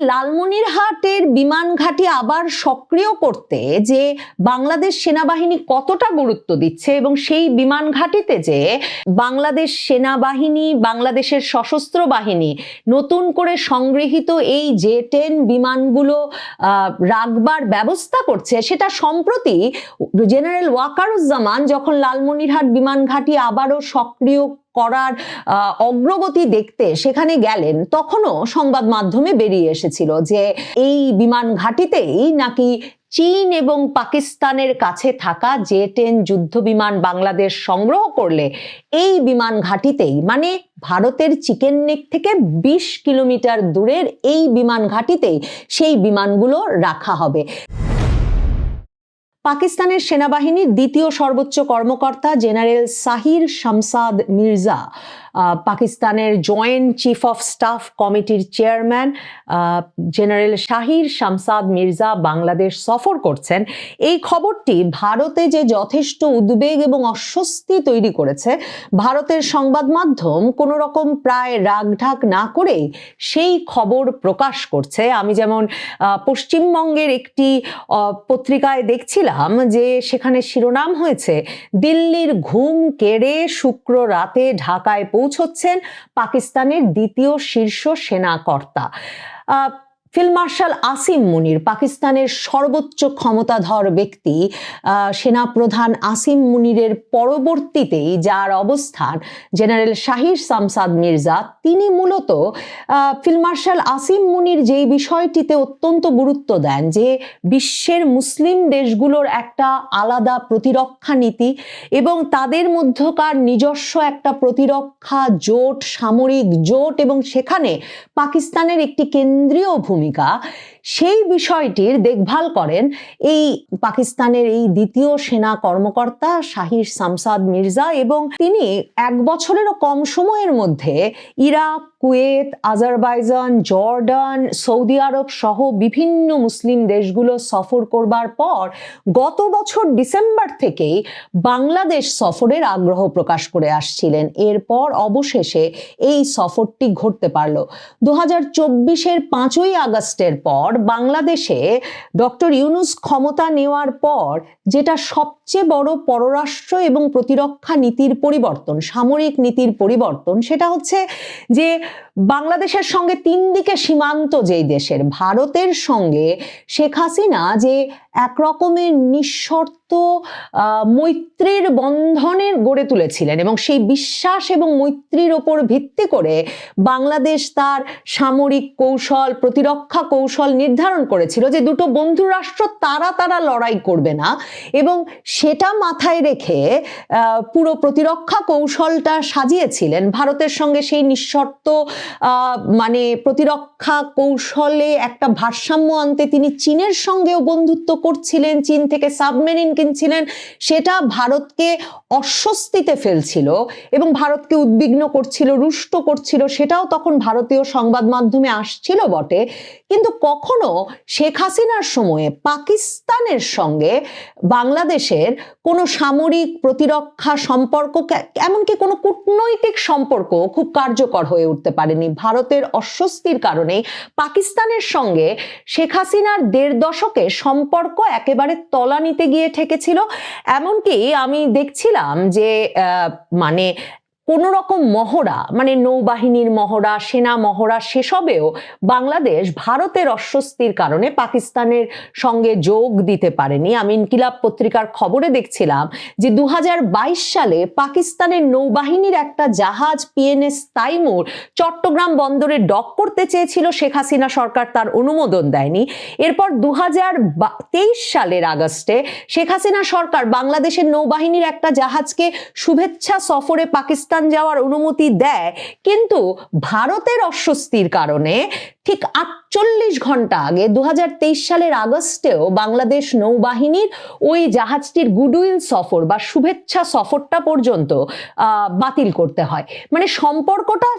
লালমনিরহাটের বিমান ঘাঁটি আবার সক্রিয় করতে যে বাংলাদেশ সেনাবাহিনী কতটা গুরুত্ব দিচ্ছে এবং সেই বিমান ঘাঁটিতে যে বাংলাদেশ সেনাবাহিনী, বাংলাদেশের সশস্ত্র বাহিনী নতুন করে সংগৃহীত এই জে টেন বিমানগুলো রাখবার ব্যবস্থা করছে, সেটা সম্প্রতি জেনারেল ওয়াকারুজ্জামান যখন লালমনিরহাট বিমান ঘাঁটি আবারও সক্রিয় করার অগ্রগতি দেখতে সেখানে গেলেন, তখনও সংবাদ মাধ্যমে বেরিয়ে এসেছিল যে এই বিমান ঘাঁটিতেই নাকি চীন এবং পাকিস্তানের কাছে থাকা জে টেন যুদ্ধ বিমান বাংলাদেশ সংগ্রহ করলে এই বিমান ঘাঁটিতেই মানে ভারতের চিকেন নেক থেকে বিশ কিলোমিটার দূরের এই বিমান ঘাঁটিতেই সেই বিমানগুলো রাখা হবে। পাকিস্তানের সেনাবাহিনীর দ্বিতীয় সর্বোচ্চ কর্মকর্তা জেনারেল সাহির শামসাদ মির্জা পাকিস্তানের জয়েন্ট চিফ অফ স্টাফ কমিটির চেয়ারম্যান জেনারেল শাহির শামসাদ মির্জা বাংলাদেশ সফর করছেন। এই খবরটি ভারতে যে যথেষ্ট উদ্বেগ এবং অস্বস্তি তৈরি করেছে, ভারতের সংবাদ মাধ্যম কোনো রকম প্রায় রাগঢাক না করেই সেই খবর প্রকাশ করছে। আমি যেমন পশ্চিমবঙ্গের একটি পত্রিকায় দেখছিলাম যে সেখানে শিরোনাম হয়েছে, দিল্লির ঘুম কেড়ে শুক্র রাতে ঢাকায় পৌঁছচ্ছেন পাকিস্তানের দ্বিতীয় শীর্ষ সেনাকর্তা। ফিল্ড মার্শাল আসিম মুনির পাকিস্তানের সর্বোচ্চ ক্ষমতাধর ব্যক্তি আহ, সেনাপ্রধান আসিম মুনিরের পরবর্তীতেই যার অবস্থান জেনারেল শাহির সামসাদ মির্জা তিনি মূলত ফিল্ড মার্শাল আসিম মুনির যেই বিষয়টিতে অত্যন্ত গুরুত্ব দেন যে বিশ্বের মুসলিম দেশগুলোর একটা আলাদা প্রতিরক্ষা নীতি এবং তাদের মধ্যকার নিজস্ব একটা প্রতিরক্ষা জোট সামরিক জোট এবং সেখানে পাকিস্তানের একটি কেন্দ্রীয় ভূমিকা, সেই বিষয়টির দেখভাল করেন এই পাকিস্তানের এই দ্বিতীয় সেনা কর্মকর্তা শাহির সামসাদ মির্জা এবং তিনি এক বছরেরও কম সময়ের মধ্যে Iraq Kuwait, Azerbaijan, Jordan, Saudi Arabia সহ বিভিন্ন মুসলিম দেশগুলো সফর করবার পর গত বছর ডিসেম্বর থেকেই বাংলাদেশ সফরের আগ্রহ প্রকাশ করে আসছিলেন। এরপর অবশেষে এই সফরটি ঘটতে পারল। দু হাজার চব্বিশের পাঁচই আগস্টের পর বাংলাদেশে ডক্টর ইউনুস ক্ষমতা নেওয়ার পর যেটা সবচেয়ে বড় পররাষ্ট্র এবং প্রতিরক্ষা নীতির পরিবর্তন, সামরিক নীতির পরিবর্তন, সেটা হচ্ছে যে বাংলাদেশের সঙ্গে তিন দিকে সীমান্ত যেই দেশের, ভারতের সঙ্গে শেখ হাসিনা যে এক রকমের নিঃশর্ত মৈত্রীর বন্ধনের গড়ে তুলেছিলেন এবং সেই বিশ্বাস এবং মৈত্রীর ওপর ভিত্তি করে বাংলাদেশ তার সামরিক কৌশল, প্রতিরক্ষা কৌশল নির্ধারণ করেছিল যে দুটো বন্ধু রাষ্ট্র তারা তারা লড়াই করবে না এবং সেটা মাথায় রেখে পুরো প্রতিরক্ষা কৌশলটা সাজিয়েছিলেন। ভারতের সঙ্গে সেই নিঃশর্ত মানে প্রতিরক্ষা কৌশলে একটা ভারসাম্য আনতে তিনি চীনের সঙ্গেও বন্ধুত্ব করছিলেন চীন থেকে সাবমেরিন কিনছিলেন, সেটা ভারতকে অস্বস্তিতে ফেলছিল এবং ভারতকে উদ্বিগ্ন করছিল, রুষ্ট করছিল, সেটাও তখন ভারতীয় সংবাদ মাধ্যমে আসছিল বটে কিন্তু কখনো শেখ হাসিনার সময়ে পাকিস্তানের সঙ্গে বাংলাদেশের কোনো সামরিক প্রতিরক্ষা সম্পর্ক এমনকি কোনো কূটনৈতিক সম্পর্ক খুব কার্যকর হয়ে উঠতে পারেনি। ভারতের অস্বস্তির কারণে পাকিস্তানের সঙ্গে শেখ হাসিনার দেড় দশকে সম্পর্ক একেবারে তলানিতে গিয়ে ঠেকেছিল। এমনকি আমি দেখছিলাম যে মানে কোন রকম মহড়া মানে নৌবাহিনীর মহড়া, সেনা মহড়া সেসবেও বাংলাদেশ ভারতের অস্বস্তির কারণে পাকিস্তানের সঙ্গে যোগ দিতে পারেনি। আমি ইনকিলাব পত্রিকার খবরে দেখছিলাম যে দু হাজার বাইশ সালে পাকিস্তানের নৌবাহিনীর একটা জাহাজ পিএনএস তাইমুর চট্টগ্রাম বন্দরে ডক করতে চেয়েছিল। শেখ হাসিনা সরকার তার অনুমোদন দেয়নি। এরপর দু হাজার তেইশ সালের আগস্টে শেখ হাসিনা সরকার বাংলাদেশের নৌবাহিনীর একটা জাহাজকে শুভেচ্ছা সফরে পাকিস্তান যাওয়ার অনুমতি দেয় কিন্তু ভারতের অস্বস্তির কারণে ঠিক আটচল্লিশ ঘণ্টা আগে দু হাজার তেইশ সালের আগস্টেও বাংলাদেশ নৌবাহিনীর ওই জাহাজটির গুডউইল সফর বা শুভেচ্ছা সফরটা পর্যন্ত বাতিল করতে হয়। মানে সম্পর্কটা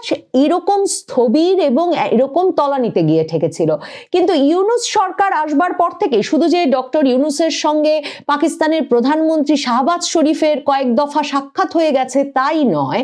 এরকম স্থবির এবং এরকম তলানিতে গিয়ে ঠেকেছিল। কিন্তু ইউনুস সরকার আসবার পর থেকে শুধু যে ডক্টর ইউনুসের সঙ্গে পাকিস্তানের প্রধানমন্ত্রী শাহবাজ শরীফের কয়েক দফা সাক্ষাৎ হয়ে গেছে তাই নয়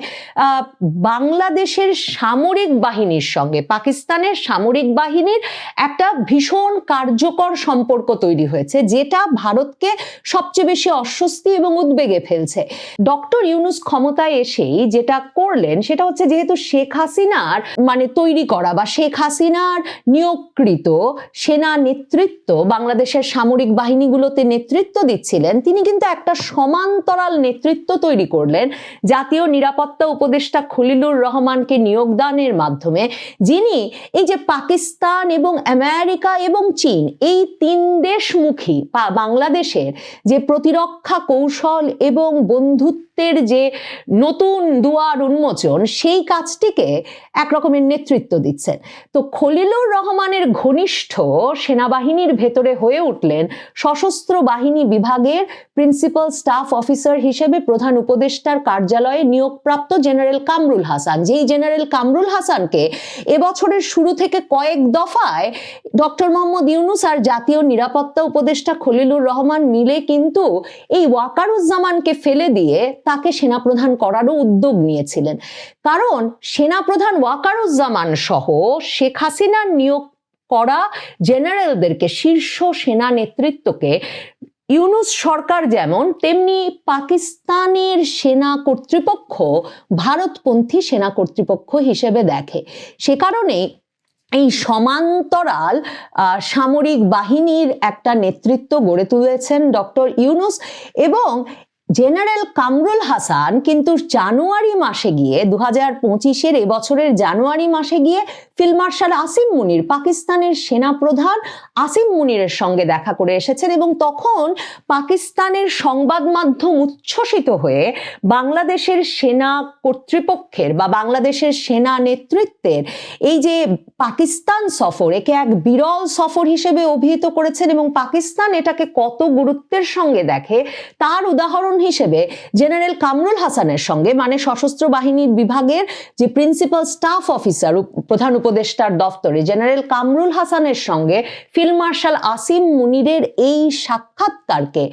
বাংলাদেশের সামরিক বাহিনীর সঙ্গে, পাকিস্তানের সামরিক বাহিনীর একটা ভীষণ কার্যকর সম্পর্ক তৈরি হয়েছে, যেটা ভারতকে সবচেয়ে বেশি অস্বস্তি এবং উদ্বেগে ফেলছে। ডক্টর ইউনুস ক্ষমতায় এসেই যেটা করলেন সেটা হচ্ছে যেহেতু শেখ হাসিনার মানে তৈরি করা বা শেখ হাসিনার নিয়োগকৃত সেনা নেতৃত্ব, বাংলাদেশের সামরিক বাহিনীগুলোতে নেতৃত্ব দিচ্ছিলেন, তিনি কিন্তু একটা সমান্তরাল নেতৃত্ব তৈরি করলেন, জাতীয় নিরাপত্তা উপদেষ্টা খলিলুর রহমানকে নিয়োগদানের মাধ্যমে, যিনি এই যে পাকিস্তান এবং আমেরিকা এবং চীন এই তিন দেশমুখী বাংলাদেশের যে প্রতিরক্ষা কৌশল এবং বন্ধুত্বের যে নতুন দুয়ার উন্মোচন, সেই কাজটিকে একরকমের নেতৃত্ব দিচ্ছেন। তো খলিলুর রহমানের ঘনিষ্ঠ সেনাবাহিনীর ভেতরে হয়ে উঠলেন সশস্ত্র বাহিনী বিভাগের প্রিন্সিপাল স্টাফ অফিসার হিসেবে প্রধান উপদেষ্টার কার্যালয়ে নিয়োগপ্রাপ্ত জেনারেল কামরুল হাসান। যেই জেনারেল কামরুল হাসানকে এবছরের শুরু থেকে কয়েক দফায় ডক্টর মোহাম্মদ ইউনুস আর জাতীয় নিরাপত্তা উপদেষ্টা খলিলুর রহমান মিলে কিন্তু এই ওয়াকারুজ্জামানকে ফেলে দিয়ে তাকে সেনাপ্রধান করারও উদ্যোগ নিয়েছিলেন। কারণ সেনাপ্রধান ওয়াকারুজ্জামান সহ শেখ হাসিনার নিয়োগ করা জেনারেলদেরকে শীর্ষ সেনা নেতৃত্বকে ইউনুস সরকার যেমন, তেমনি পাকিস্তানের সেনা কর্তৃপক্ষ, ভারতপন্থী সেনা কর্তৃপক্ষ হিসেবে দেখে। সে কারণে এই সমান্তরাল সামরিক বাহিনীর একটা নেতৃত্ব গড়ে তুলেছেন ডক্টর ইউনুস এবং জেনারেল কামরুল হাসান কিন্তু জানুয়ারি মাসে গিয়ে দু হাজার পঁচিশের এবছরের জানুয়ারি মাসে গিয়ে ফিল্ড মার্শাল আসিম মুনির, পাকিস্তানের সেনাপ্রধান আসিম মুনিরের সঙ্গে দেখা করে এসেছেন এবং তখন পাকিস্তানের সংবাদ মাধ্যম উচ্ছ্বসিত হয়ে বাংলাদেশের সেনা কর্তৃপক্ষের বা বাংলাদেশের সেনা নেতৃত্বের এই যে পাকিস্তান সফর, একে এক বিরল সফর হিসেবে অভিহিত করেছেন এবং পাকিস্তান এটাকে কত গুরুত্বের সঙ্গে দেখে, তার উদাহরণ হিসেবে জেনারেল কামরুল হাসানের সঙ্গে মানে সশস্ত্র বাহিনীর বিভাগের যে প্রিন্সিপাল স্টাফ অফিসার প্রধান উপদেষ্টার দফতরে জেনারেল কামরুল হাসানের সঙ্গে ফিল্ড মার্শাল আসিম মুনিরের এই সাক্ষাৎকারকে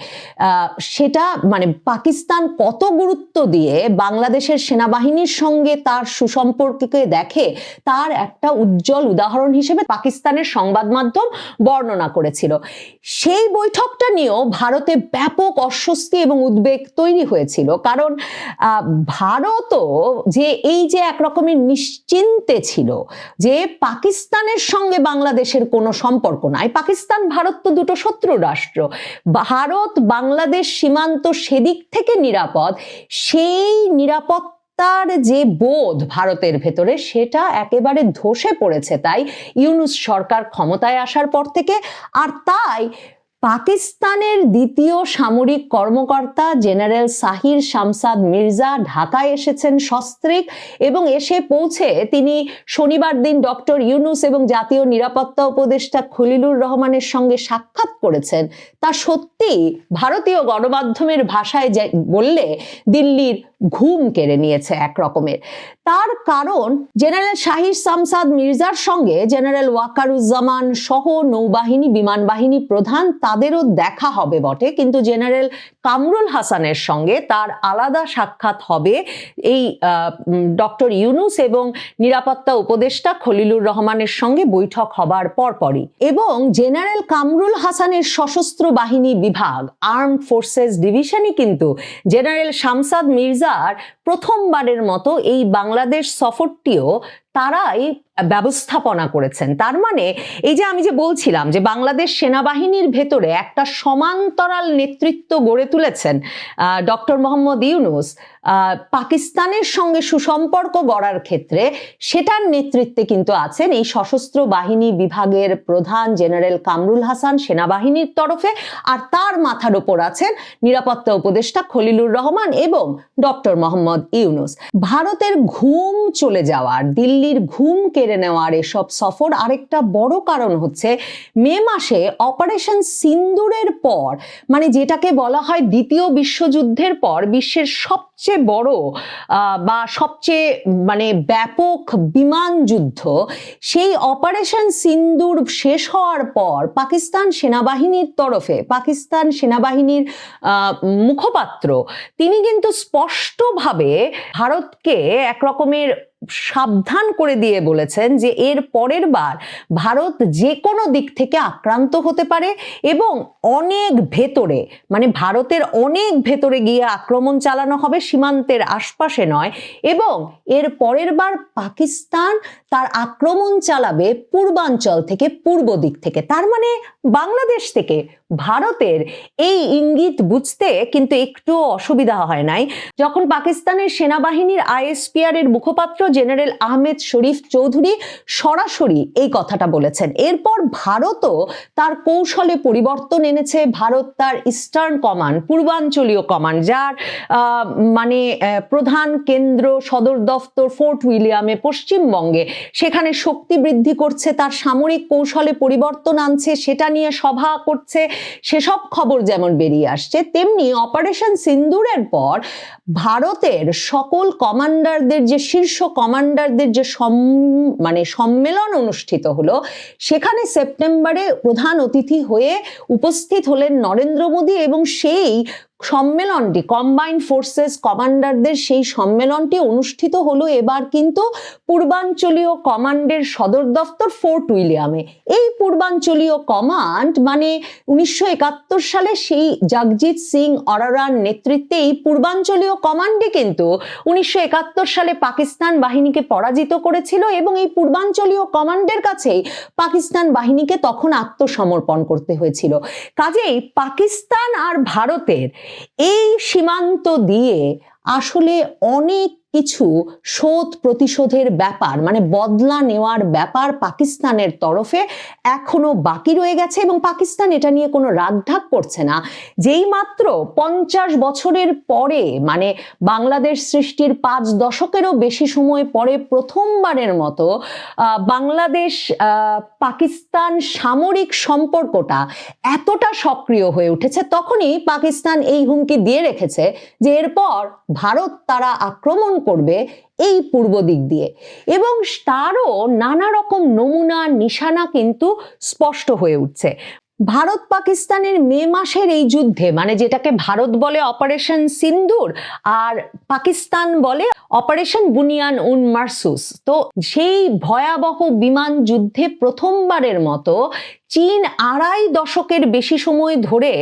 সেটা মানে পাকিস্তান কত গুরুত্ব দিয়ে বাংলাদেশের সেনাবাহিনীর সঙ্গে তার সুসম্পর্ককে দেখে তার একটা উজ্জ্বল উদাহরণ হিসেবে পাকিস্তানের সংবাদ মাধ্যম বর্ণনা করেছিল। সেই বৈঠকটা নিয়েও ভারতে ব্যাপক অস্বস্তি এবং উদ্বেগ তৈরি হয়েছিল। কারণ ভারতও যে এই যে একরকমের নিশ্চিন্তে ছিল যে পাকিস্তানের সঙ্গে বাংলাদেশের কোনো সম্পর্ক নাই, পাকিস্তান, ভারত তো দুটো শত্রু রাষ্ট্র, ভারত, বাংলাদেশ সীমান্ত সেদিক থেকে নিরাপদ, সেই নিরাপত্তার যে বোধ ভারতের ভেতরে সেটা একেবারে ধসে পড়েছে তাই ইউনুস সরকার ক্ষমতায় আসার পর থেকে, আর তাই পাকিস্তানের দ্বিতীয় সামরিক কর্মকর্তা জেনারেল সাহির শামসাদ মির্জা ঢাকায় এসেছেন সস্ত্রীক এবং এসে পৌঁছে তিনি শনিবার দিন ডক্টর ইউনুস এবং জাতীয় নিরাপত্তা উপদেষ্টা খলিলুর রহমানের সঙ্গে সাক্ষাৎ করেছেন। তা সত্যি ভারতীয় গণমাধ্যমের ভাষায় বললে দিল্লির ঘুম কেড়ে নিয়েছে এক রকমের। তার কারণ জেনারেল শাহির শামসাদ মির্জার সঙ্গে জেনারেল ওয়াকারুজ্জামান সহ নৌবাহিনী বিমান বাহিনী প্রধান তাদেরও দেখা হবে বটে। কিন্তু জেনারেল কামরুল হাসানের সঙ্গে তার আলাদা সাক্ষাৎ হবে এই ডক্টর ইউনুস এবং নিরাপত্তা উপদেষ্টা খলিলুর রহমানের সঙ্গে বৈঠক হবার পরপরই। এবং জেনারেল কামরুল হাসানের সশস্ত্র বাহিনী বিভাগ আর্ম ফোর্সেস ডিভিশনই কিন্তু জেনারেল শামসাদ মির্জার প্রথমবারের মতো এই বাংলাদেশ সফরটিও তারাই ব্যবস্থাপনা করেছেন। তার মানে এই যে আমি যে বলছিলাম যে বাংলাদেশ সেনাবাহিনীর ভেতরে একটা সমান্তরাল নেতৃত্ব গড়ে তুলেছেন ডক্টর মোহাম্মদ ইউনুস পাকিস্তানের সঙ্গে সুসম্পর্ক গড়ার ক্ষেত্রে সেটার নেতৃত্বে কিন্তু আছেন এই সশস্ত্র বাহিনী বিভাগের প্রধান জেনারেল কামরুল হাসান সেনাবাহিনীর তরফে আর তার মাথার ওপর আছেন নিরাপত্তা উপদেষ্টা খলিলুর রহমান এবং ডক্টর মোহাম্মদ ইউনুস। ভারতের ঘুম চলে যাওয়ার, দিল্লির ঘুম কেড়ে নেওয়ার এসব সফর। আরেকটা বড় কারণ হচ্ছে মে মাসে অপারেশন সিন্দুরের পর মানে যেটাকে বলা হয় দ্বিতীয় বিশ্বযুদ্ধের পর, বিশ্বের সবচেয়ে বড় বা সবচেয়ে মানে ব্যাপক বিমান যুদ্ধ, সেই অপারেশন সিন্দুর শেষ হওয়ার পর পাকিস্তান সেনাবাহিনীর তরফে, পাকিস্তান সেনাবাহিনীর মুখপাত্র, তিনি কিন্তু স্পষ্টভাবে ভারতকে এক রকমের সাবধান করে দিয়ে বলেছেন যে এর পরের বার ভারত যে কোনো দিক থেকে আক্রান্ত হতে পারে এবং অনেক ভেতরে মানে ভারতের অনেক ভেতরে গিয়ে আক্রমণ চালানো হবে, সীমান্তের আশপাশে নয়, এবং এর পরের বার পাকিস্তান তার আক্রমণ চালাবে পূর্বাঞ্চল থেকে পূর্ব দিক থেকে। তার মানে বাংলাদেশ থেকে ভারতের এই ইঙ্গিত বুঝতে কিন্তু একটু অসুবিধা হয় নাই। যখন পাকিস্তানের সেনাবাহিনীর আইএসপিআর এর মুখপাত্র জেনারেল আহমেদ শরীফ চৌধুরী সরাসরি এই কথাটা বলেছেন। এরপর ভারতও তার কৌশলে পরিবর্তন এনেছে। ভারত তার ইস্টার্ন কমান্ড পূর্বাঞ্চলীয় কমান্ড যার মানে প্রধান কেন্দ্র সদর দফতর ফোর্ট উইলিয়ামে পশ্চিমবঙ্গে। সেখানে শক্তি বৃদ্ধি করছে, তার সামরিক কৌশলে পরিবর্তন আনছে, সেটা নিয়ে সভা করছে, সেসব খবর যেমন বেরিয়ে আসছে, তেমনি অপারেশন সিন্দুরের পর ভারতের সকল কমান্ডারদের যে শীর্ষ কমান্ডারদের যে সম- মানে সম্মেলন অনুষ্ঠিত হলো, সেখানে সেপ্টেম্বরে প্রধান অতিথি হয়ে উপস্থিত হলেন নরেন্দ্র মোদী এবং সেই সম্মেলনটি কম্বাইন্ড ফোর্সেস কমান্ডারদের সেই সম্মেলনটি অনুষ্ঠিত হলো এবার কিন্তু পূর্বাঞ্চলীয় কমান্ডের সদর দফতর ফোর্ট উইলিয়ামে। এই পূর্বাঞ্চলীয় কমান্ড মানে উনিশশো একাত্তর সালে সেই জগজিৎ সিং অরারার নেতৃত্বে এই পূর্বাঞ্চলীয় কমান্ডে কিন্তু উনিশশো একাত্তর সালে পাকিস্তান বাহিনীকে পরাজিত করেছিল এবং এই পূর্বাঞ্চলীয় কমান্ডের কাছেই পাকিস্তান বাহিনীকে তখন আত্মসমর্পণ করতে হয়েছিল। কাজেই পাকিস্তান আর ভারতের এই সীমান্ত দিয়ে আসলে অনেক কিছু শোধ প্রতিশোধের ব্যাপার মানে বদলা নেওয়ার ব্যাপার পাকিস্তানের তরফে এখনও বাকি রয়ে গেছে এবং পাকিস্তান এটা নিয়ে কোনো রাগঢাক করছে না। যেই মাত্র পঞ্চাশ বছরের পরে মানে বাংলাদেশ সৃষ্টির পাঁচ দশকেরও বেশি সময় পরে প্রথমবারের মতো বাংলাদেশ পাকিস্তান সামরিক সম্পর্কটা এতটা সক্রিয় হয়ে উঠেছে, তখনই পাকিস্তান এই হুমকি দিয়ে রেখেছে যে এরপর ভারত তারা আক্রমণ করবে এই পূর্ব দিক দিয়ে। এবং তারও নানা রকম নমুনা, নিশানা কিন্তু স্পষ্ট হয়ে উঠছে। ভারত পাকিস্তানের মে মাসের এই যুদ্ধে মানে যেটাকে ভারত বলে অপারেশন সিন্দুর আর পাকিস্তান বলে অপারেশন বুনিয়ান উন মার্সুস, তো সেই ভয়াবহ বিমান যুদ্ধে প্রথমবারের মতো চীন আড়াই দশকের বেশি সময় ধরে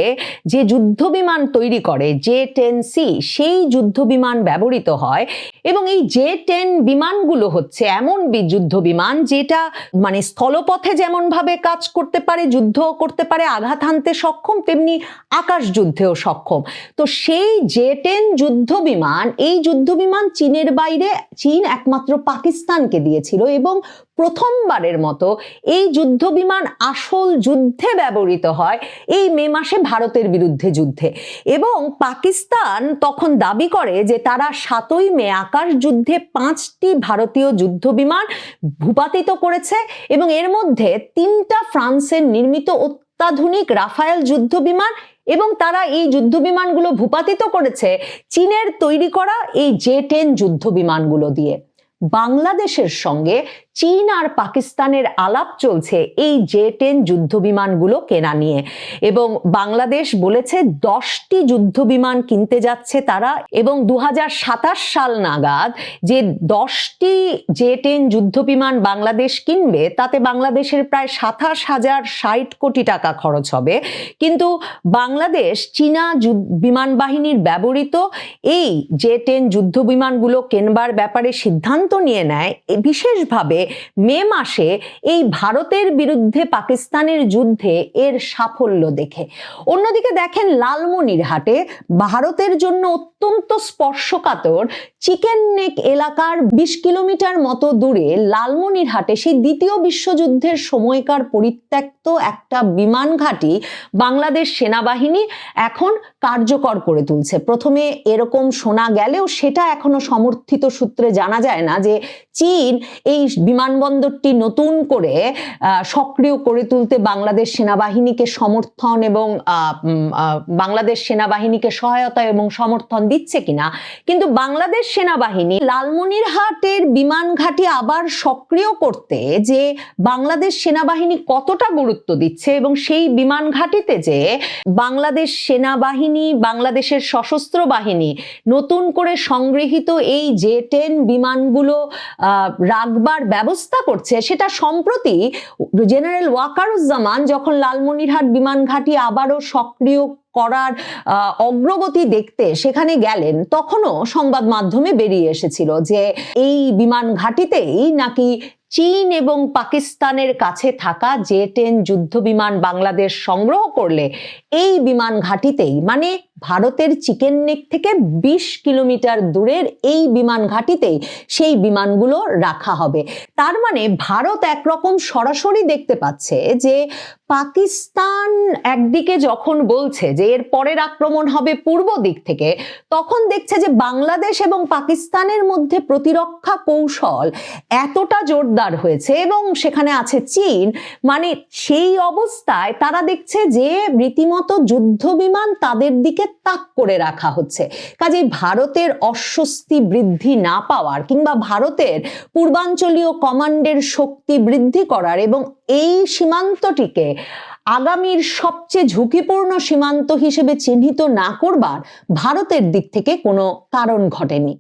যে যুদ্ধ বিমান তৈরি করে, জে টেন সি, সেই যুদ্ধ বিমান ব্যবহৃত হয় এবং এই জে টেন বিমানগুলো হচ্ছে এমন যুদ্ধ বিমান যেটা মানে স্থলপথে যেমনভাবে কাজ করতে পারে যুদ্ধ করতে পারে, আঘাত হানতে সক্ষম, তেমনি আকাশ যুদ্ধেও সক্ষম। তো সেই জে টেন যুদ্ধ বিমান এই যুদ্ধ বিমান চীনের বাইরে, চীন একমাত্র পাকিস্তানকে দিয়েছিল এবং প্রথমবারের মতো এই যুদ্ধ বিমান আসল যুদ্ধে ব্যবহৃত হয় এই মে মাসে ভারতের বিরুদ্ধে যুদ্ধে। এবং পাকিস্তান তখন দাবি করে যে তারা সাতই মে আকাশ যুদ্ধে পাঁচটি ভারতীয় যুদ্ধ বিমান ভূপাতিত করেছে এবং এর মধ্যে তিনটা ফ্রান্সের নির্মিত অত্যাধুনিক রাফায়েল যুদ্ধ বিমান এবং তারা এই যুদ্ধ বিমানগুলো ভূপাতিত করেছে চীনের তৈরি করা এই জে টেন যুদ্ধ বিমানগুলো দিয়ে। বাংলাদেশের সঙ্গে চীন আর পাকিস্তানের আলাপ চলছে এই জে টেন যুদ্ধ বিমানগুলো কেনা নিয়ে। এবং বাংলাদেশ বলেছে দশটি যুদ্ধ বিমান কিনতে যাচ্ছে তারা। এবং দু হাজার সাতাশ সাল নাগাদ যে দশটি জে টেন যুদ্ধ বিমান বাংলাদেশ কিনবে, তাতে বাংলাদেশের প্রায় সাতাশ হাজার ষাট কোটি টাকা খরচ হবে। কিন্তু বাংলাদেশ চীনা বিমান বাহিনীর ব্যবহৃত এই জে টেন যুদ্ধ বিমানগুলো কেনবার ব্যাপারে সিদ্ধান্ত নিয়ে নেয়। বিশেষভাবে মে মাসে এই ভারতের বিরুদ্ধে পাকিস্তানের যুদ্ধে এর সাফল্য দেখে। অন্যদিকে দেখেন লালমনিরহাটে ভারতের জন্য অত্যন্ত স্পর্শকাতর চিকেন নেক এলাকার বিশ কিলোমিটার মতো দূরে লালমনিরহাটে সেই দ্বিতীয় বিশ্বযুদ্ধের সময়কার পরিত্যক্ত একটা বিমান ঘাঁটি বাংলাদেশ সেনাবাহিনী এখন কার্যকর করে তুলছে। প্রথমে এরকম শোনা গেলেও সেটা এখনও সমর্থিত সূত্রে জানা যায় না যে চীন এই বিমান বিমানবন্দরটি নতুন করে সক্রিয় করে তুলতে বাংলাদেশ সেনাবাহিনীকে সমর্থন এবং বাংলাদেশ সেনাবাহিনীকে সহায়তা এবং সমর্থন দিচ্ছে কিনা। কিন্তু বাংলাদেশ সেনাবাহিনী লালমনিরহাটের বিমান ঘাঁটি আবার সক্রিয় করতে যে বাংলাদেশ সেনাবাহিনী কতটা গুরুত্ব দিচ্ছে এবং সেই বিমান ঘাঁটিতে যে বাংলাদেশ সেনাবাহিনী, বাংলাদেশের সশস্ত্র বাহিনী নতুন করে সংগৃহীত এই জে টেন বিমানগুলো রাখবার ব্যবস্থা করছে সেটা সম্প্রতি জেনারেল ওয়াকারুজ্জামান যখন লালমনিরহাট বিমান ঘাঁটি আবারও সক্রিয় করার অগ্রগতি দেখতে সেখানে গেলেন, তখনও সংবাদ মাধ্যমে বেরিয়ে এসেছিল যে এই বিমান ঘাঁটিতেই নাকি চীন এবং পাকিস্তানের কাছে থাকা জে টেন যুদ্ধ বিমান বাংলাদেশ সংগ্রহ করলে এই বিমান ঘাঁটিতেই মানে ভারতের চিকেন নেক থেকে বিশ কিলোমিটার দূরের এই বিমান ঘাঁটিতেই সেই বিমানগুলো রাখা হবে। তার মানে ভারত একরকম সরাসরি দেখতে পাচ্ছে যে পাকিস্তান একদিকে যখন বলছে যে এর পরের আক্রমণ হবে পূর্ব দিক থেকে, তখন দেখছে যে বাংলাদেশ এবং পাকিস্তানের মধ্যে প্রতিরক্ষা কৌশল এতটা জোরদার হয়েছে এবং সেখানে আছে চীন। মানে সেই অবস্থায় তারা দেখছে যে রীতিমতো যুদ্ধ বিমান তাদের দিকে তাক করে রাখা হচ্ছে। কাজেই ভারতের অস্বস্তি বৃদ্ধি না পাওয়ার কিংবা ভারতের পূর্বাঞ্চলীয় কমান্ডের শক্তি বৃদ্ধি করার এবং এই সীমান্তটিকে আগামীর সবচেয়ে ঝুঁকিপূর্ণ সীমান্ত হিসেবে চিহ্নিত না করবার ভারতের দিক থেকে কোনো কারণ ঘটেনি।